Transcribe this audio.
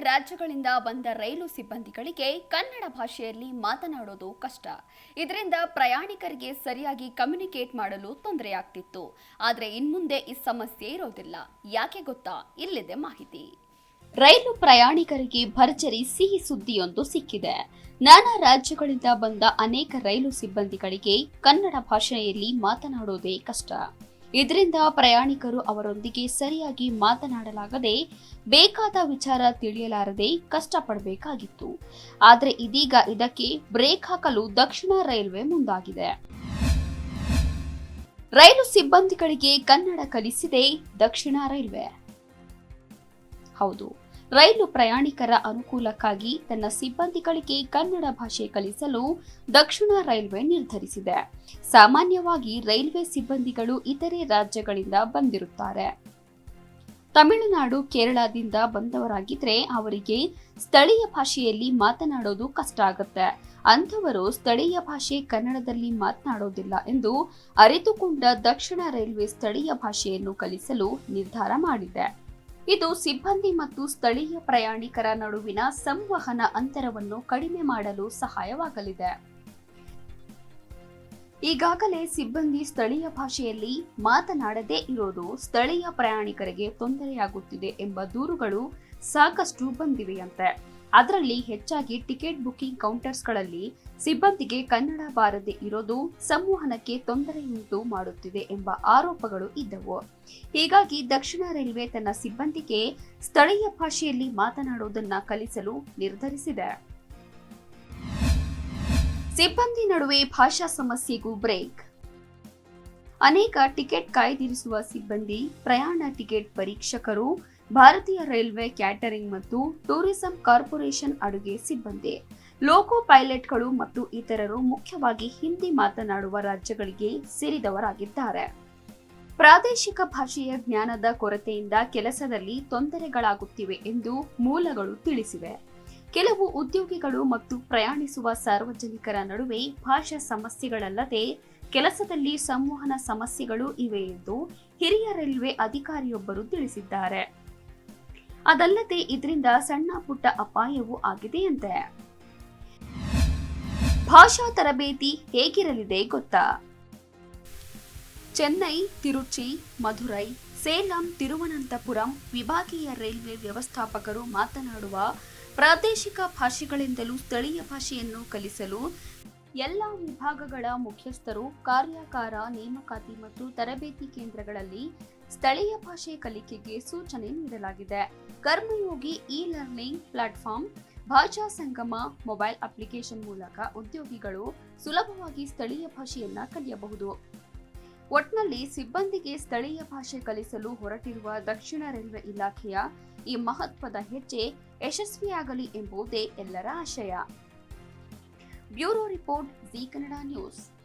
ರಾಜ್ಯಗಳಿಂದ ಬಂದ ರೈಲು ಸಿಬ್ಬಂದಿಗಳಿಗೆ ಕನ್ನಡ ಭಾಷೆಯಲ್ಲಿ ಮಾತನಾಡೋದು ಕಷ್ಟ. ಇದರಿಂದ ಪ್ರಯಾಣಿಕರಿಗೆ ಸರಿಯಾಗಿ ಕಮ್ಯುನಿಕೇಟ್ ಮಾಡಲು ತೊಂದರೆಯಾಗ್ತಿತ್ತು. ಆದರೆ ಇನ್ಮುಂದೆ ಈ ಸಮಸ್ಯೆ ಇರೋದಿಲ್ಲ. ಯಾಕೆ ಗೊತ್ತಾ? ಇಲ್ಲಿದೆ ಮಾಹಿತಿ. ರೈಲು ಪ್ರಯಾಣಿಕರಿಗೆ ಭರ್ಜರಿ ಸಿಹಿ ಸುದ್ದಿಯೊಂದು ಸಿಕ್ಕಿದೆ. ನಾನಾ ರಾಜ್ಯಗಳಿಂದ ಬಂದ ಅನೇಕ ರೈಲು ಸಿಬ್ಬಂದಿಗಳಿಗೆ ಕನ್ನಡ ಭಾಷೆಯಲ್ಲಿ ಮಾತನಾಡೋದೇ ಕಷ್ಟ. ಇದರಿಂದ ಪ್ರಯಾಣಿಕರು ಅವರೊಂದಿಗೆ ಸರಿಯಾಗಿ ಮಾತನಾಡಲಾಗದೆ ಬೇಕಾದ ವಿಚಾರ ತಿಳಿಯಲಾರದೆ ಕಷ್ಟಪಡಬೇಕಾಗಿತ್ತು. ಆದರೆ ಇದೀಗ ಇದಕ್ಕೆ ಬ್ರೇಕ್ ಹಾಕಲು ದಕ್ಷಿಣ ರೈಲ್ವೆ ಮುಂದಾಗಿದೆ. ರೈಲು ಸಿಬ್ಬಂದಿಗಳಿಗೆ ಕನ್ನಡ ಕಲಿಸಿದೆ ದಕ್ಷಿಣ ರೈಲ್ವೆ. ಹೌದು. ರೈಲು ಪ್ರಯಾಣಿಕರ ಅನುಕೂಲಕ್ಕಾಗಿ ತನ್ನ ಸಿಬ್ಬಂದಿಗಳಿಗೆ ಕನ್ನಡ ಭಾಷೆ ಕಲಿಸಲು ದಕ್ಷಿಣ ರೈಲ್ವೆ ನಿರ್ಧರಿಸಿದೆ. ಸಾಮಾನ್ಯವಾಗಿ ರೈಲ್ವೆ ಸಿಬ್ಬಂದಿಗಳು ಇತರೆ ರಾಜ್ಯಗಳಿಂದ ಬಂದಿರುತ್ತಾರೆ. ತಮಿಳುನಾಡು ಕೇರಳದಿಂದ ಬಂದವರಾಗಿದ್ರೆ ಅವರಿಗೆ ಸ್ಥಳೀಯ ಭಾಷೆಯಲ್ಲಿ ಮಾತನಾಡೋದು ಕಷ್ಟ ಆಗುತ್ತೆ. ಅಂಥವರು ಸ್ಥಳೀಯ ಭಾಷೆ ಕನ್ನಡದಲ್ಲಿ ಮಾತನಾಡೋದಿಲ್ಲ ಎಂದು ಅರಿತುಕೊಂಡ ದಕ್ಷಿಣ ರೈಲ್ವೆ ಸ್ಥಳೀಯ ಭಾಷೆಯನ್ನು ಕಲಿಸಲು ನಿರ್ಧಾರ ಮಾಡಿದೆ. ಇದು ಸಿಬ್ಬಂದಿ ಮತ್ತು ಸ್ಥಳೀಯ ಪ್ರಯಾಣಿಕರ ನಡುವಿನ ಸಂವಹನ ಅಂತರವನ್ನು ಕಡಿಮೆ ಮಾಡಲು ಸಹಾಯವಾಗಲಿದೆ. ಈಗಾಗಲೇ ಸಿಬ್ಬಂದಿ ಸ್ಥಳೀಯ ಭಾಷೆಯಲ್ಲಿ ಮಾತನಾಡದೇ ಇರೋದು ಸ್ಥಳೀಯ ಪ್ರಯಾಣಿಕರಿಗೆ ತೊಂದರೆಯಾಗುತ್ತಿದೆ ಎಂಬ ದೂರುಗಳು ಸಾಕಷ್ಟು ಬಂದಿವೆಯಂತೆ. ಅದರಲ್ಲಿ ಹೆಚ್ಚಾಗಿ ಟಿಕೆಟ್ ಬುಕಿಂಗ್ ಕೌಂಟರ್ಸ್ಗಳಲ್ಲಿ ಸಿಬ್ಬಂದಿಗೆ ಕನ್ನಡ ಬಾರದೆ ಇರೋದು ಸಂವಹನಕ್ಕೆ ತೊಂದರೆಯುಂಟು ಮಾಡುತ್ತಿದೆ ಎಂಬ ಆರೋಪಗಳು ಇದ್ದವು. ಹೀಗಾಗಿ ದಕ್ಷಿಣ ರೈಲ್ವೆ ತನ್ನ ಸಿಬ್ಬಂದಿಗೆ ಸ್ಥಳೀಯ ಭಾಷೆಯಲ್ಲಿ ಮಾತನಾಡುವುದನ್ನ ಕಲಿಸಲು ನಿರ್ಧರಿಸಿದೆ. ಸಿಬ್ಬಂದಿ ನಡುವೆ ಭಾಷಾ ಸಮಸ್ಯೆಗೂ ಬ್ರೇಕ್. ಅನೇಕ ಟಿಕೆಟ್ ಕಾಯ್ದಿರಿಸುವ ಸಿಬ್ಬಂದಿ ಪ್ರಯಾಣ ಟಿಕೆಟ್ ಪರೀಕ್ಷಕರು ಭಾರತೀಯ ರೈಲ್ವೆ ಕ್ಯಾಟರಿಂಗ್ ಮತ್ತು ಟೂರಿಸಂ ಕಾರ್ಪೊರೇಷನ್ ಅಡುಗೆ ಸಿಬ್ಬಂದಿ. ಲೋಕೋ ಪೈಲಟ್ಗಳು ಮತ್ತು ಇತರರು ಮುಖ್ಯವಾಗಿ ಹಿಂದಿ ಮಾತನಾಡುವ ರಾಜ್ಯಗಳಿಗೆ ಸೇರಿದವರಾಗಿದ್ದಾರೆ. ಪ್ರಾದೇಶಿಕ ಭಾಷೆಯ ಜ್ಞಾನದ ಕೊರತೆಯಿಂದ ಕೆಲಸದಲ್ಲಿ ತೊಂದರೆಗಳಾಗುತ್ತಿವೆ ಎಂದು ಮೂಲಗಳು ತಿಳಿಸಿವೆ. ಕೆಲವು ಉದ್ಯೋಗಿಗಳು ಮತ್ತು ಪ್ರಯಾಣಿಸುವ ಸಾರ್ವಜನಿಕರ ನಡುವೆ ಭಾಷಾ ಸಮಸ್ಯೆಗಳಲ್ಲದೆ ಕೆಲಸದಲ್ಲಿ ಸಂವಹನ ಸಮಸ್ಯೆಗಳು ಇವೆ ಎಂದು ಹಿರಿಯ ರೈಲ್ವೆ ಅಧಿಕಾರಿಯೊಬ್ಬರು ತಿಳಿಸಿದ್ದಾರೆ. ಅದಲ್ಲದೆ ಇದರಿಂದ ಸಣ್ಣ ಪುಟ್ಟ ಅಪಾಯವೂ ಆಗಿದೆಯಂತೆ. ಭಾಷಾ ತರಬೇತಿ ಹೇಗಿರಲಿದೆ ಗೊತ್ತಾ? ಚೆನ್ನೈ, ತಿರುಚಿ, ಮಧುರೈ, ಸೇಲಂ, ತಿರುವನಂತಪುರಂ ವಿಭಾಗೀಯ ರೈಲ್ವೆ ವ್ಯವಸ್ಥಾಪಕರು ಮಾತನಾಡುವ ಪ್ರಾದೇಶಿಕ ಭಾಷೆಗಳಿಂದಲೂ ಸ್ಥಳೀಯ ಭಾಷೆಯನ್ನು ಕಲಿಸಲು ಎಲ್ಲ ವಿಭಾಗಗಳ ಮುಖ್ಯಸ್ಥರು ಕಾರ್ಯಾಗಾರ, ನೇಮಕಾತಿ ಮತ್ತು ತರಬೇತಿ ಕೇಂದ್ರಗಳಲ್ಲಿ ಸ್ಥಳೀಯ ಭಾಷೆ ಕಲಿಕೆಗೆ ಸೂಚನೆ ನೀಡಲಾಗಿದೆ. ಕರ್ಮಯೋಗಿ ಇ ಲರ್ನಿಂಗ್ ಪ್ಲಾಟ್ಫಾರ್ಮ್ ಭಾಷಾ ಸಂಗಮ ಮೊಬೈಲ್ ಅಪ್ಲಿಕೇಶನ್ ಮೂಲಕ ಉದ್ಯೋಗಿಗಳು ಸುಲಭವಾಗಿ ಸ್ಥಳೀಯ ಭಾಷೆಯನ್ನ ಕಲಿಯಬಹುದು. ಒಟ್ನಲ್ಲಿ ಸಿಬ್ಬಂದಿಗೆ ಸ್ಥಳೀಯ ಭಾಷೆ ಕಲಿಸಲು ಹೊರಟಿರುವ ದಕ್ಷಿಣ ರೈಲ್ವೆ ಇಲಾಖೆಯ ಈ ಮಹತ್ವದ ಹೆಜ್ಜೆ ಯಶಸ್ವಿಯಾಗಲಿ ಎಂಬುದೇ ಎಲ್ಲರ ಆಶಯ. Bureau report, Zee Kannada news.